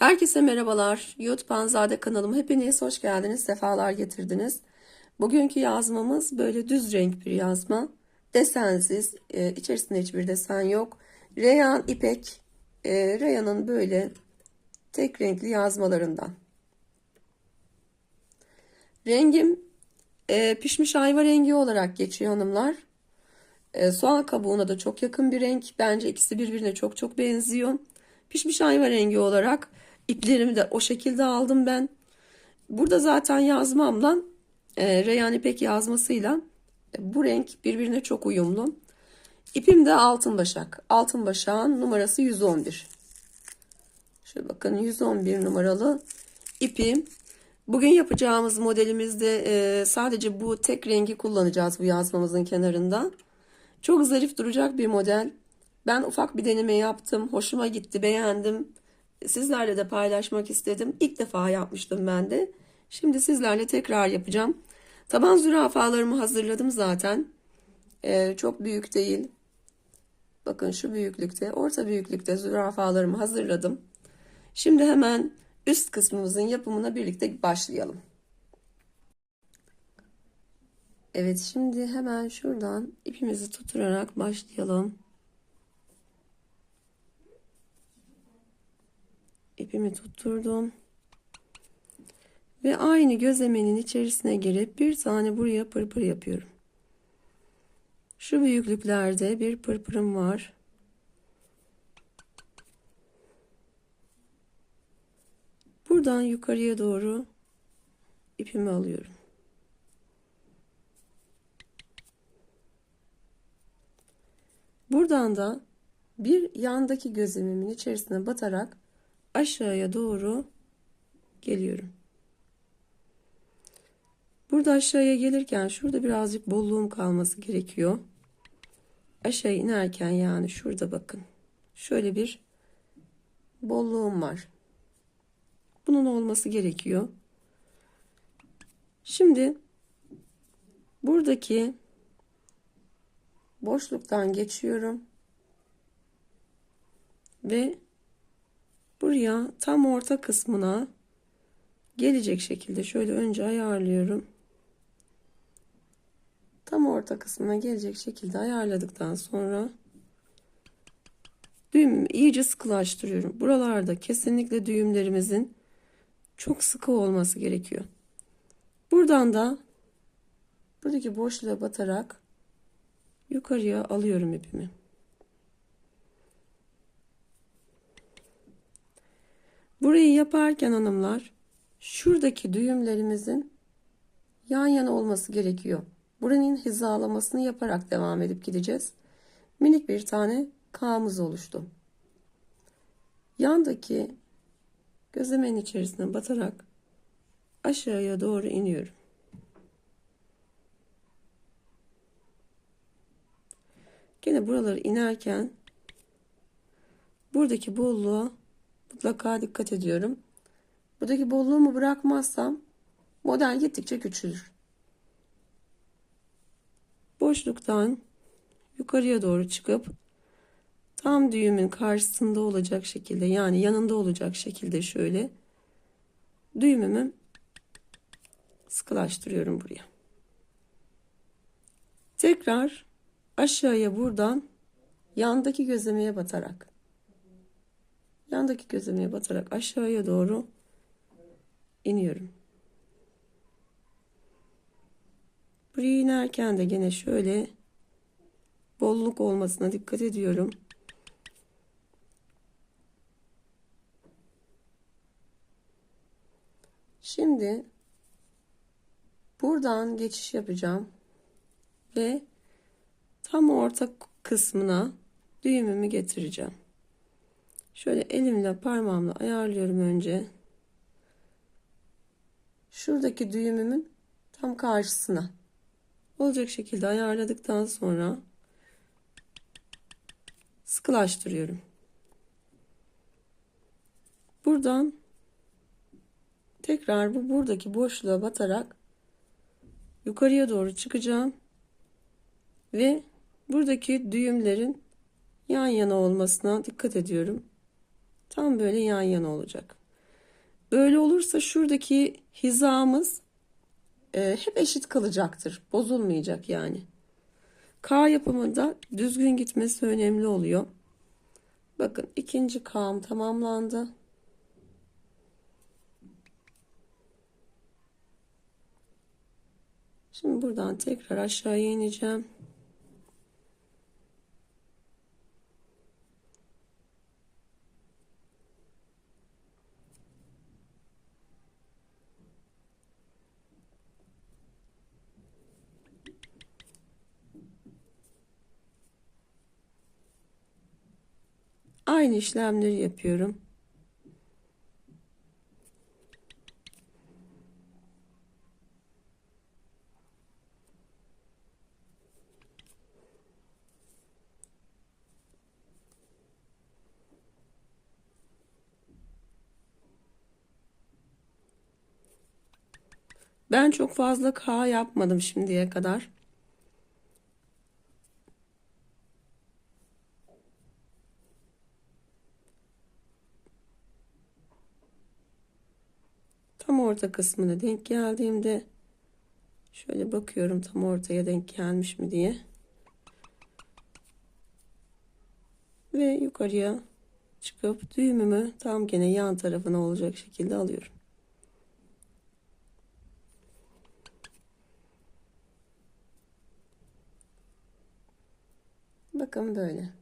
Herkese merhabalar. YouTube Panzade kanalıma hepiniz hoş geldiniz, sefalar getirdiniz. Bugünkü yazmamız böyle düz renk bir yazma. Desensiz, e, içerisinde hiçbir desen yok. Reyan ipek, e, Reyan'ın böyle tek renkli yazmalarından. Rengim e, pişmiş ayva rengi olarak geçiyor hanımlar. E, soğan kabuğuna da çok yakın bir renk. Bence ikisi birbirine çok çok benziyor. Pişmiş ayva rengi olarak iplerimi de o şekilde aldım ben. Burada zaten yazmamla e, Reyhan İpek yazmasıyla e, bu renk birbirine çok uyumlu. İpim de altın başak. Altın başağın numarası 111. Şöyle bakın 111 numaralı ipim. Bugün yapacağımız modelimizde e, sadece bu tek rengi kullanacağız bu yazmamızın kenarında. Çok zarif duracak bir model. Ben ufak bir deneme yaptım. Hoşuma gitti, beğendim. Sizlerle de paylaşmak istedim. İlk defa yapmıştım ben de. Şimdi sizlerle tekrar yapacağım. Taban zürafalarımı hazırladım zaten. Ee, çok büyük değil. Bakın şu büyüklükte, orta büyüklükte zürafalarımı hazırladım. Şimdi hemen üst kısmımızın yapımına birlikte başlayalım. Evet şimdi hemen şuradan ipimizi tutturarak başlayalım. İpimi tutturdum. Ve aynı gözlemenin içerisine girip bir tane buraya pırpır yapıyorum. Şu büyüklüklerde bir pırpırım var. Buradan yukarıya doğru ipimi alıyorum. Buradan da bir yandaki gözlemimin içerisine batarak aşağıya doğru geliyorum. Burada aşağıya gelirken şurada birazcık bolluğum kalması gerekiyor. Aşağı inerken yani şurada bakın. Şöyle bir bolluğum var. Bunun olması gerekiyor. Şimdi buradaki boşluktan geçiyorum. Ve buraya tam orta kısmına gelecek şekilde şöyle önce ayarlıyorum. Tam orta kısmına gelecek şekilde ayarladıktan sonra düğümümü iyice sıkılaştırıyorum. Buralarda kesinlikle düğümlerimizin çok sıkı olması gerekiyor. Buradan da buradaki boşluğa batarak yukarıya alıyorum ipimi. Burayı yaparken hanımlar şuradaki düğümlerimizin yan yana olması gerekiyor. Buranın hizalamasını yaparak devam edip gideceğiz. Minik bir tane K'mız oluştu. Yandaki gözlemenin içerisine batarak aşağıya doğru iniyorum. Gene buraları inerken buradaki bolluğa mutlaka dikkat ediyorum. Buradaki bolluğumu bırakmazsam model gittikçe küçülür. Boşluktan yukarıya doğru çıkıp tam düğümün karşısında olacak şekilde yani yanında olacak şekilde şöyle düğümümü sıkılaştırıyorum buraya. Tekrar aşağıya buradan yandaki gözlemeye batarak yandaki gözlemeye batarak aşağıya doğru iniyorum. Buraya inerken de gene şöyle bolluk olmasına dikkat ediyorum. Şimdi buradan geçiş yapacağım ve tam orta kısmına düğümümü getireceğim. Şöyle elimle parmağımla ayarlıyorum önce. Şuradaki düğümümün tam karşısına olacak şekilde ayarladıktan sonra sıkılaştırıyorum. Buradan tekrar bu buradaki boşluğa batarak yukarıya doğru çıkacağım ve buradaki düğümlerin yan yana olmasına dikkat ediyorum. Tam böyle yan yana olacak. Böyle olursa şuradaki hizamız e, hep eşit kalacaktır. Bozulmayacak yani. K yapımında düzgün gitmesi önemli oluyor. Bakın ikinci K'm tamamlandı. Şimdi buradan tekrar aşağıya ineceğim. Aynı işlemleri yapıyorum. Ben çok fazla K yapmadım şimdiye kadar. Tam orta kısmına denk geldiğimde şöyle bakıyorum tam ortaya denk gelmiş mi diye. Ve yukarıya çıkıp düğümümü tam gene yan tarafına olacak şekilde alıyorum. Bakın böyle.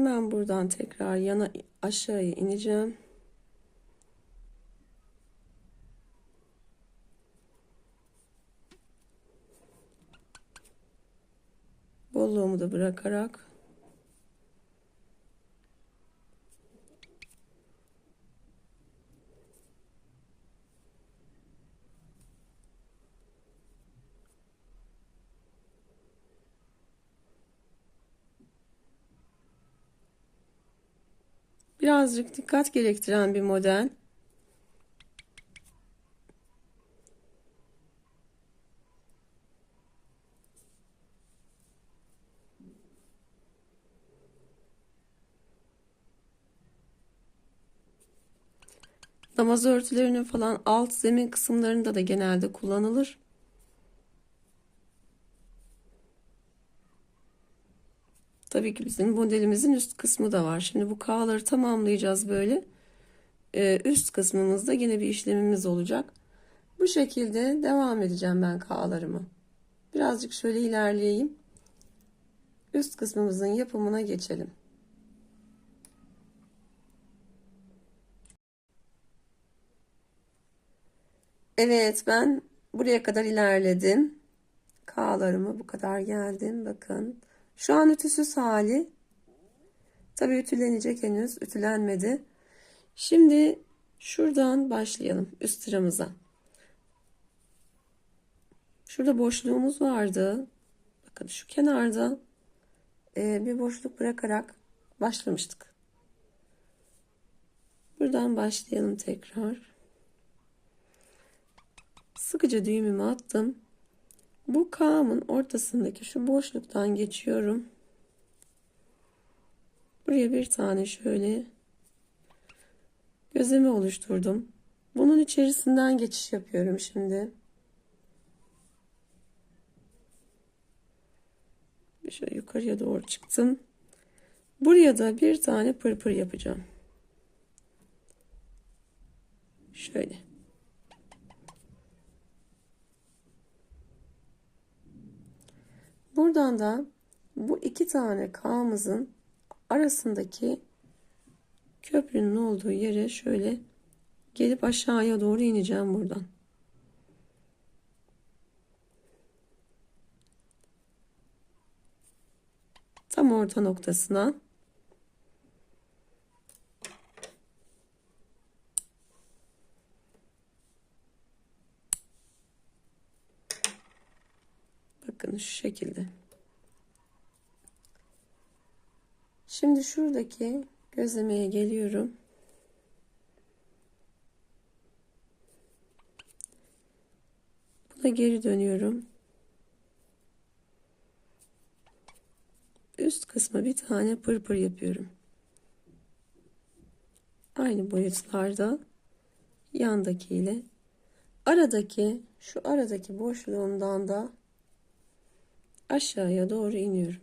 Hemen buradan tekrar yana aşağıya ineceğim. Bolluğumu da bırakarak birazcık dikkat gerektiren bir model. Namaz örtülerinin falan alt zemin kısımlarında da genelde kullanılır. Tabii ki bizim modelimizin üst kısmı da var. Şimdi bu K'ları tamamlayacağız böyle. Ee, üst kısmımızda yine bir işlemimiz olacak. Bu şekilde devam edeceğim ben K'larımı. Birazcık şöyle ilerleyeyim. Üst kısmımızın yapımına geçelim. Evet ben buraya kadar ilerledim. K'larımı bu kadar geldim. Bakın. Şu an ütüsüz hali. Tabii ütülenecek henüz. Ütülenmedi. Şimdi şuradan başlayalım üst sıramıza. Şurada boşluğumuz vardı. Bakın şu kenarda e, bir boşluk bırakarak başlamıştık. Buradan başlayalım tekrar. Sıkıca düğümümü attım. Bu K'mın ortasındaki şu boşluktan geçiyorum. Buraya bir tane şöyle gözleme oluşturdum. Bunun içerisinden geçiş yapıyorum şimdi. Şöyle yukarıya doğru çıktım. Buraya da bir tane pırpır yapacağım. Şöyle. Buradan da bu iki tane K'mızın arasındaki köprünün olduğu yere şöyle gelip aşağıya doğru ineceğim buradan. Tam orta noktasına Bakın şu şekilde. Şimdi şuradaki gözlemeye geliyorum. Buna geri dönüyorum. üst kısma bir tane pırpır yapıyorum. Aynı boyutlarda yandakiyle aradaki şu aradaki boşluğundan da aşağıya doğru iniyorum.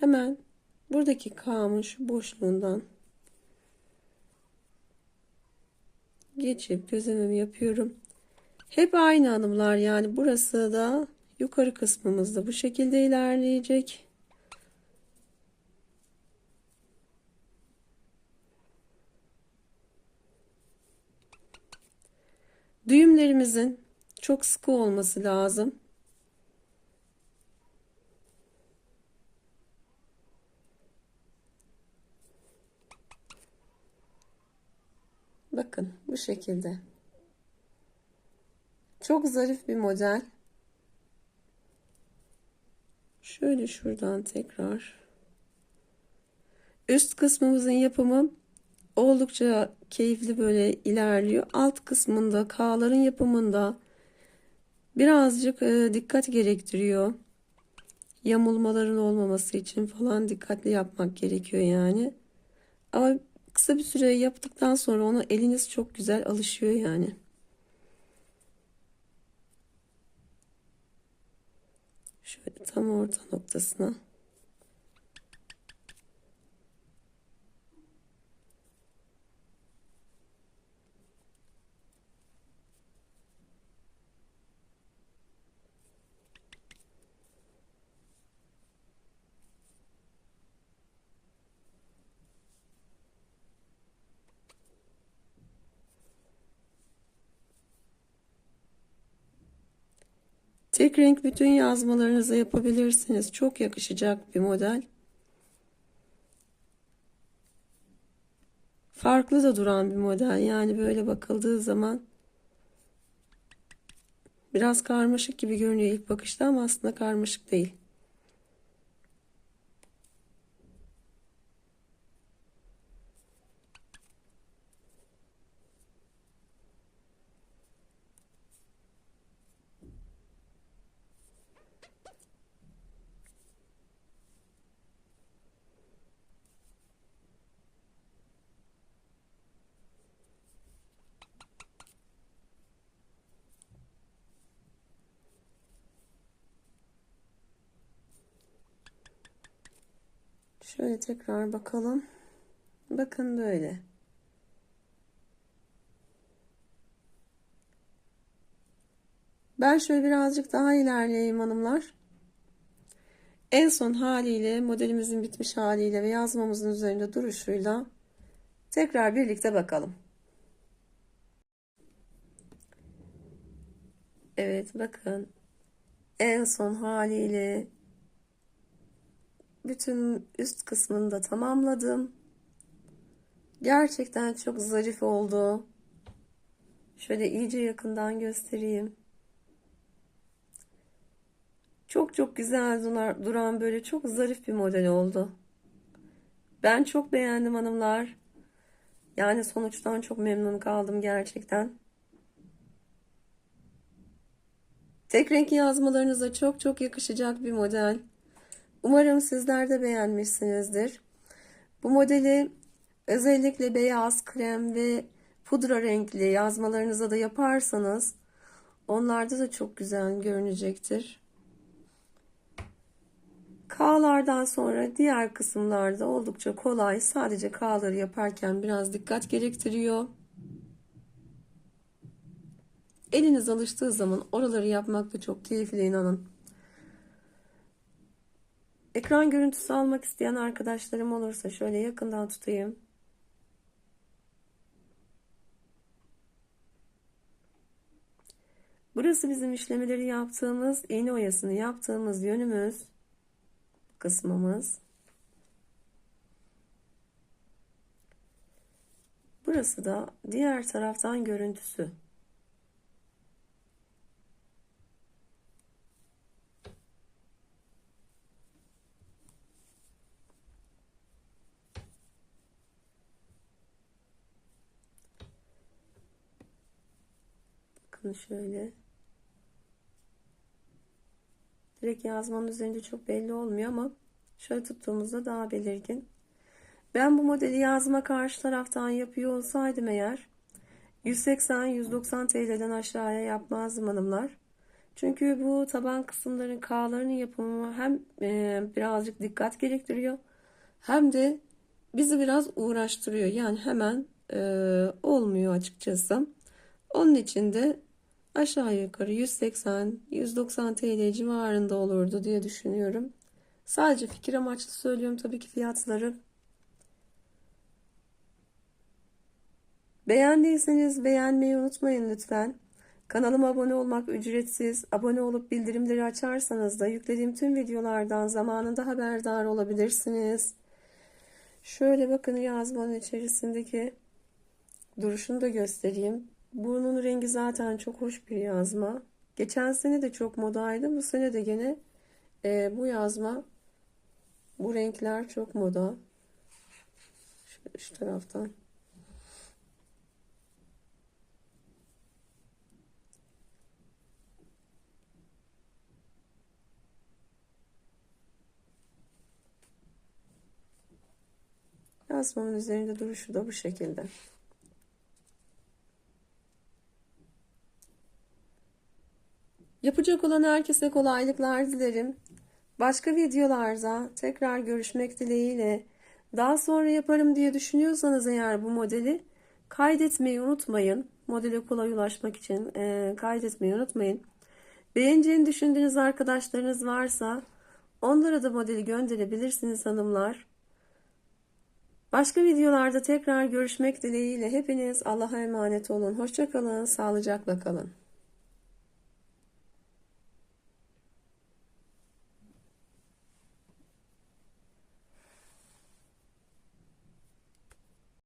Hemen buradaki K'mın şu boşluğundan geçip gözlemimi yapıyorum. Hep aynı adımlar yani burası da yukarı kısmımızda bu şekilde ilerleyecek. Düğümlerimizin çok sıkı olması lazım. Bakın bu şekilde. Çok zarif bir model. Şöyle şuradan tekrar. Üst kısmımızın yapımı oldukça keyifli böyle ilerliyor. Alt kısmında K'ların yapımında birazcık e, dikkat gerektiriyor. Yamulmaların olmaması için falan dikkatli yapmak gerekiyor yani. Ama kısa bir süre yaptıktan sonra ona eliniz çok güzel alışıyor yani. Şöyle tam orta noktasına. Tek renk bütün yazmalarınızı yapabilirsiniz. Çok yakışacak bir model. Farklı da duran bir model. Yani böyle bakıldığı zaman biraz karmaşık gibi görünüyor ilk bakışta ama aslında karmaşık değil. Şöyle tekrar bakalım. Bakın böyle. Ben şöyle birazcık daha ilerleyeyim hanımlar. En son haliyle modelimizin bitmiş haliyle ve yazmamızın üzerinde duruşuyla tekrar birlikte bakalım. Evet bakın en son haliyle bütün üst kısmını da tamamladım. Gerçekten çok zarif oldu. Şöyle iyice yakından göstereyim. Çok çok güzel duran böyle çok zarif bir model oldu. Ben çok beğendim hanımlar. Yani sonuçtan çok memnun kaldım gerçekten. Tek renk yazmalarınıza çok çok yakışacak bir model. Umarım sizler de beğenmişsinizdir. Bu modeli özellikle beyaz, krem ve pudra renkli yazmalarınıza da yaparsanız onlarda da çok güzel görünecektir. K'lardan sonra diğer kısımlarda oldukça kolay. Sadece K'ları yaparken biraz dikkat gerektiriyor. Eliniz alıştığı zaman oraları yapmak da çok keyifli inanın. Ekran görüntüsü almak isteyen arkadaşlarım olursa şöyle yakından tutayım. Burası bizim işlemeleri yaptığımız, iğne oyasını yaptığımız yönümüz, kısmımız. Burası da diğer taraftan görüntüsü. Şöyle. direkt yazmanın üzerinde çok belli olmuyor ama şöyle tuttuğumuzda daha belirgin. Ben bu modeli yazma karşı taraftan yapıyor olsaydım eğer 180-190 TL'den aşağıya yapmazdım hanımlar. Çünkü bu taban kısımların K'larının yapımı hem e, birazcık dikkat gerektiriyor hem de bizi biraz uğraştırıyor. Yani hemen e, olmuyor açıkçası. Onun için de aşağı yukarı 180-190 TL civarında olurdu diye düşünüyorum. Sadece fikir amaçlı söylüyorum tabii ki fiyatları. Beğendiyseniz beğenmeyi unutmayın lütfen. Kanalıma abone olmak ücretsiz. Abone olup bildirimleri açarsanız da yüklediğim tüm videolardan zamanında haberdar olabilirsiniz. Şöyle bakın yazmanın içerisindeki duruşunu da göstereyim. Burnun rengi zaten çok hoş bir yazma. Geçen sene de çok modaydı. Bu sene de gene e, bu yazma bu renkler çok moda. Şöyle şu taraftan. Yazmamın üzerinde duruşu da bu şekilde. Yapacak olan herkese kolaylıklar dilerim. Başka videolarda tekrar görüşmek dileğiyle. Daha sonra yaparım diye düşünüyorsanız eğer bu modeli kaydetmeyi unutmayın. Modele kolay ulaşmak için e, kaydetmeyi unutmayın. Beğeneceğini düşündüğünüz arkadaşlarınız varsa onlara da modeli gönderebilirsiniz hanımlar. Başka videolarda tekrar görüşmek dileğiyle hepiniz Allah'a emanet olun. Hoşçakalın, sağlıcakla kalın.